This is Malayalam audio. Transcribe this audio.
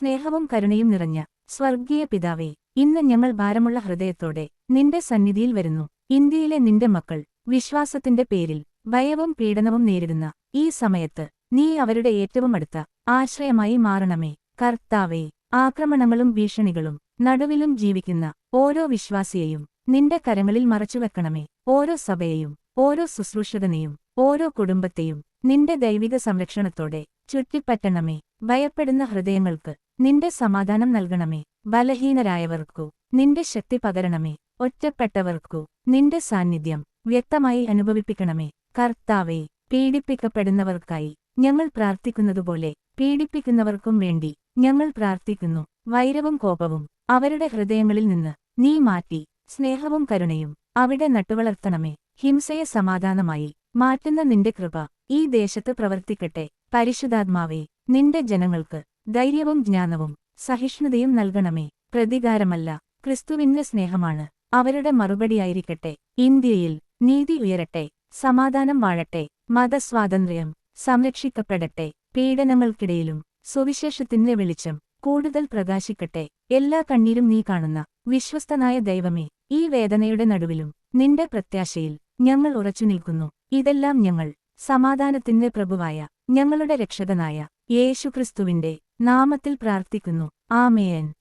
സ്നേഹവും കരുണയും നിറഞ്ഞ സ്വർഗീയ പിതാവേ ഇന്ന് ഞങ്ങൾ ഭാരമുള്ള ഹൃദയത്തോടെ നിന്റെ സന്നിധിയിൽ വരുന്നു. ഇന്ത്യയിലെ നിന്റെ മക്കൾ വിശ്വാസത്തിന്റെ പേരിൽ ഭയവും പീഡനവും നേരിടുന്ന ഈ സമയത്ത് നീ അവരുടെ ഏറ്റവും അടുത്ത ആശ്രയമായി മാറണമേ. കർത്താവേ ആക്രമണങ്ങളും ഭീഷണികളും നടുവിലും ജീവിക്കുന്ന ഓരോ വിശ്വാസിയെയും നിന്റെ കരങ്ങളിൽ മറച്ചുവെക്കണമേ. ഓരോ സഭയെയും ഓരോ ശുശ്രൂഷകനെയും ഓരോ കുടുംബത്തെയും നിന്റെ ദൈവിക സംരക്ഷണത്തോടെ ചുറ്റിപ്പറ്റണമേ. ഭയപ്പെടുന്ന ഹൃദയങ്ങൾക്ക് നിന്റെ സമാധാനം നൽകണമേ. ബലഹീനരായവർക്കു നിന്റെ ശക്തി പകരണമേ. ഒറ്റപ്പെട്ടവർക്കു നിന്റെ സാന്നിധ്യം വ്യക്തമായി അനുഭവിപ്പിക്കണമേ. കർത്താവേ പീഡിപ്പിക്കപ്പെടുന്നവർക്കായി ഞങ്ങൾ പ്രാർത്ഥിക്കുന്നതുപോലെ പീഡിപ്പിക്കുന്നവർക്കും വേണ്ടി ഞങ്ങൾ പ്രാർത്ഥിക്കുന്നു. വൈരവും കോപവും അവരുടെ ഹൃദയങ്ങളിൽ നിന്ന് നീ മാറ്റി സ്നേഹവും കരുണയും അവിടെ നട്ടുവളർത്തണമേ. ഹിംസയെ സമാധാനമായി മാറ്റുന്ന നിന്റെ കൃപ ഈ ദേശത്ത് പ്രവർത്തിക്കട്ടെ. പരിശുദ്ധാത്മാവേ നിന്റെ ജനങ്ങൾക്ക് ധൈര്യവും ജ്ഞാനവും സഹിഷ്ണുതയും നൽകണമേ. പ്രതികാരമല്ല ക്രിസ്തുവിന്റെ സ്നേഹമാണ്. അവരുടെ മറുപടിയായിരിക്കട്ടെ ഇന്ത്യയിൽ നീതി ഉയരട്ടെ സമാധാനം വാഴട്ടെ മതസ്വാതന്ത്ര്യം സംരക്ഷിക്കപ്പെടട്ടെ പീഡനങ്ങൾക്കിടയിലും സുവിശേഷത്തിന്റെ വെളിച്ചം കൂടുതൽ പ്രകാശിക്കട്ടെ. എല്ലാ കണ്ണീരും നീ കാണുന്ന വിശ്വസ്തനായ ദൈവമേ ഈ വേദനയുടെ നടുവിലും നിന്റെ പ്രത്യാശയിൽ ഞങ്ങൾ ഉറച്ചു നിൽക്കുന്നു. ഇതെല്ലാം ഞങ്ങൾ സമാധാനത്തിന്റെ പ്രഭുവായ ഞങ്ങളുടെ രക്ഷകനായ യേശുക്രിസ്തുവിന്റെ നാമത്തിൽ പ്രാർത്ഥിക്കുന്നു. ആമേയൻ